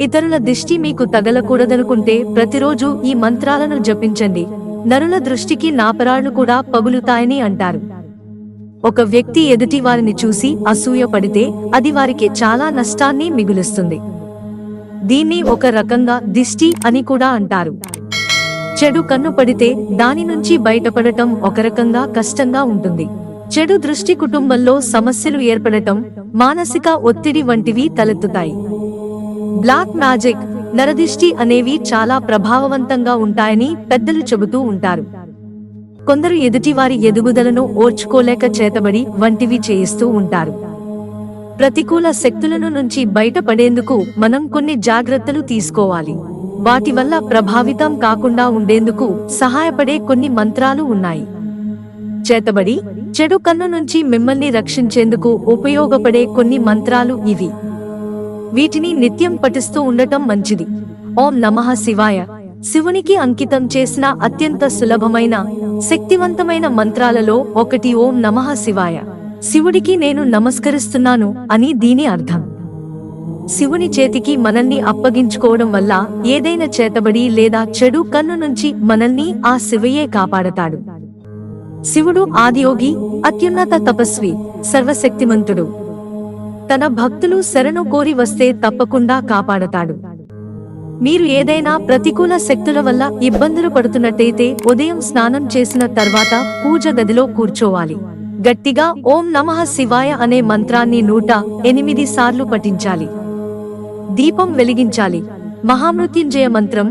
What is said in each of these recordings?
ఇతరుల దిష్టి మీకు తగలకూడదనుకుంటే ప్రతిరోజు ఈ మంత్రాలను జపించండి. నరుల దృష్టికి నాపరాళ్ళు కూడా పగులుతాయని అంటారు. ఒక వ్యక్తి ఎదుటి వారిని చూసి అసూయ పడితే అది వారికి చాలా నష్టాన్ని మిగులుస్తుంది. దీన్ని ఒక రకంగా దిష్టి అని కూడా అంటారు. చెడు కన్ను పడితే దాని నుంచి బయటపడటం ఒక రకంగా కష్టంగా ఉంటుంది. చెడు దృష్టి కుటుంబంలో సమస్యలు ఏర్పడటం మానసిక ఒత్తిడి వంటివి తలెత్తుతాయి. బ్లాక్ మ్యాజిక్ నరదిష్టి అనేవి చాలా ప్రభావవంతంగా ఉంటాయని పెద్దలు చెబుతూ ఉంటారు. కొందరు ఎదుటివారి ఎదుగుదలను ఓర్చుకోలేక చేతబడి వంటివి చేయిస్తూ ఉంటారు. ప్రతికూల శక్తులను నుంచి బయటపడేందుకు మనం కొన్ని జాగ్రత్తలు తీసుకోవాలి. వాటి వల్ల ప్రభావితం కాకుండా ఉండేందుకు సహాయపడే కొన్ని మంత్రాలు ఉన్నాయి. చేతబడి చెడు కన్ను నుంచి మిమ్మల్ని రక్షించేందుకు ఉపయోగపడే కొన్ని మంత్రాలు ఇవి. వీటిని నిత్యం పఠిస్తూ ఉండటం మంచిది. ఓం నమః శివాయ. శివునికి అంకితం చేసిన అత్యంత సులభమైన శక్తివంతమైన మంత్రాలలో ఒకటి ఓం నమః శివాయ. శివుడికి నేను నమస్కరిస్తున్నాను అని దీని అర్థం. శివుని చేతికి మనల్ని అప్పగించుకోవడం వల్ల ఏదైనా చేతబడి లేదా చెడు కన్ను నుంచి మనల్ని ఆ శివయే కాపాడతాడు. శివుడు ఆదియోగి అత్యున్నత తపస్వి సర్వశక్తిమంతుడు. తన భక్తులు శరణు కోరి వస్తే తప్పకుండా కాపాడతాడు. మీరు ఏదైనా ప్రతికూల శక్తుల వల్ల ఇబ్బందులు పడుతున్నట్టయితే ఉదయం స్నానం చేసిన తర్వాత పూజ గదిలో కూర్చోవాలి. గట్టిగా ఓం నమః శివాయ అనే మంత్రాన్ని నూట ఎనిమిది సార్లు పఠించాలి. దీపం వెలిగించాలి. మహామృత్యుంజయ మంత్రం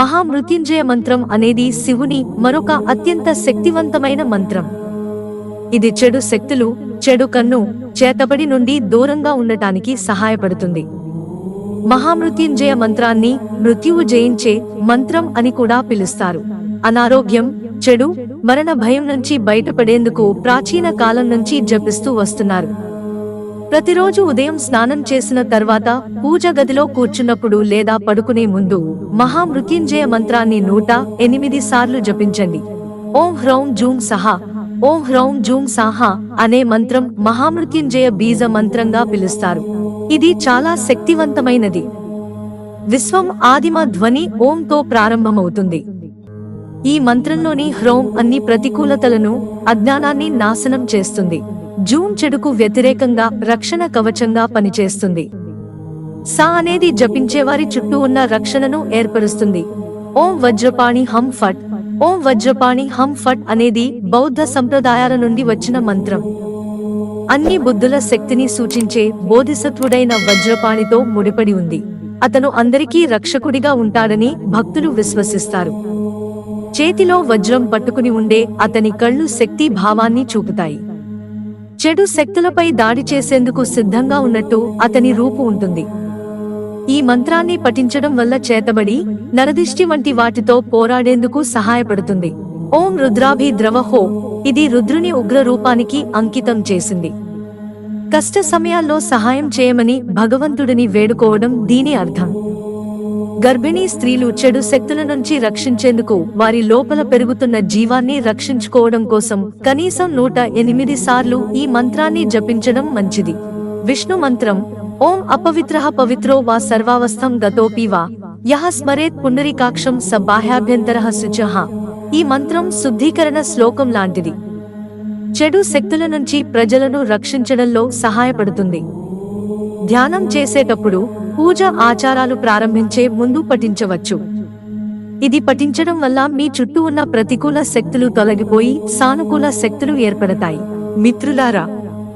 మహామృత్యుంజయ మంత్రం అనేది శివుని మరొక అత్యంత శక్తివంతమైన మంత్రం. ఇది చెడు శక్తులు చెడు కన్ను చేతబడి నుండి దూరంగా ఉండటానికి సహాయపడుతుంది. మహామృత్యుంజయ మంత్రాన్ని మృత్యువు జయించే మంత్రం అని కూడా పిలుస్తారు. అనారోగ్యం చెడు మరణ భయం నుంచి బయటపడేందుకు ప్రాచీన కాలం నుంచి జపిస్తూ వస్తున్నారు. ప్రతిరోజు ఉదయం స్నానం చేసిన తర్వాత పూజ గదిలో కూర్చున్నప్పుడు లేదా పడుకునే ముందు మహామృత్యుంజయ మంత్రాన్ని నూట ఎనిమిది సార్లు జపించండి. ఓం హ్రౌం జూం సహా ఓం హ్రౌం జూం సాహా అనే మంత్రం మహామృత్యుంజయ బీజ మంత్రంగా పిలుస్తారు. ఇది చాలా శక్తివంతమైనది. విశ్వం ఆదిమ ధ్వని ఓంతో ప్రారంభమవుతుంది. ఈ మంత్రంలోని హ్రౌం అన్ని ప్రతికూలతలను అజ్ఞానాన్ని నాశనం చేస్తుంది. జూన్ చెడుకు వ్యతిరేకంగా రక్షణ కవచంగా పనిచేస్తుంది. సా అనేది జపించేవారి చుట్టూ ఉన్న రక్షణను ఏర్పరుస్తుంది. ఓం వజ్రపాణి హం ఫట్. ఓం వజ్రపాణి హం ఫట్ అనేది బౌద్ధ సంప్రదాయాల నుండి వచ్చిన మంత్రం. అన్ని బుద్ధుల శక్తిని సూచించే బోధిసత్వుడైన వజ్రపాణితో ముడిపడి ఉంది. అతను అందరికీ రక్షకుడిగా ఉంటాడని భక్తులు విశ్వసిస్తారు. చేతిలో వజ్రం పట్టుకుని ఉండే అతని కళ్ళు శక్తి భావాన్ని చూపుతాయి. చెడు శక్తులపై దాడి చేసేందుకు సిద్ధంగా ఉన్నట్టు అతని రూపు ఉంటుంది. ఈ మంత్రాన్ని పఠించడం వల్ల చేతబడి నరదిష్టి వంటి వాటితో పోరాడేందుకు సహాయపడుతుంది. ఓం రుద్రాభి ద్రవహో ఇది రుద్రుని ఉగ్ర రూపానికి అంకితం చేసింది. కష్ట సమయాల్లో సహాయం చేయమని భగవంతుడిని వేడుకోవడం దీని అర్థం. గర్భిణీ స్త్రీలు చెడు శక్తుల నుంచి రక్షించేందుకు వారి లోపల పెరుగుతున్న జీవాన్ని రక్షించుకోవడం కోసం కనీసం నూట ఎనిమిది సార్లు ఈ మంత్రాన్ని జపించడం మంచిది. విష్ణు మంత్రం ఓం అపవిత్ర పవిత్రో వా సర్వావస్థం గతోపి వా. యహ స్మరేత్ పునరికాక్షం స బాహ్యాభ్యంతర శుచహ ఈ మంత్రం శుద్ధీకరణ శ్లోకం లాంటిది. చెడు శక్తుల నుంచి ప్రజలను రక్షించడంలో సహాయపడుతుంది. ధ్యానం చేసేటప్పుడు పూజ ఆచారాలు ప్రారంభించే ముందు పఠించవచ్చు. ఇది పఠించడం వల్ల మీ చుట్టూ ఉన్న ప్రతికూల శక్తులు తొలగిపోయి సానుకూల శక్తులు ఏర్పడతాయి. మిత్రులారా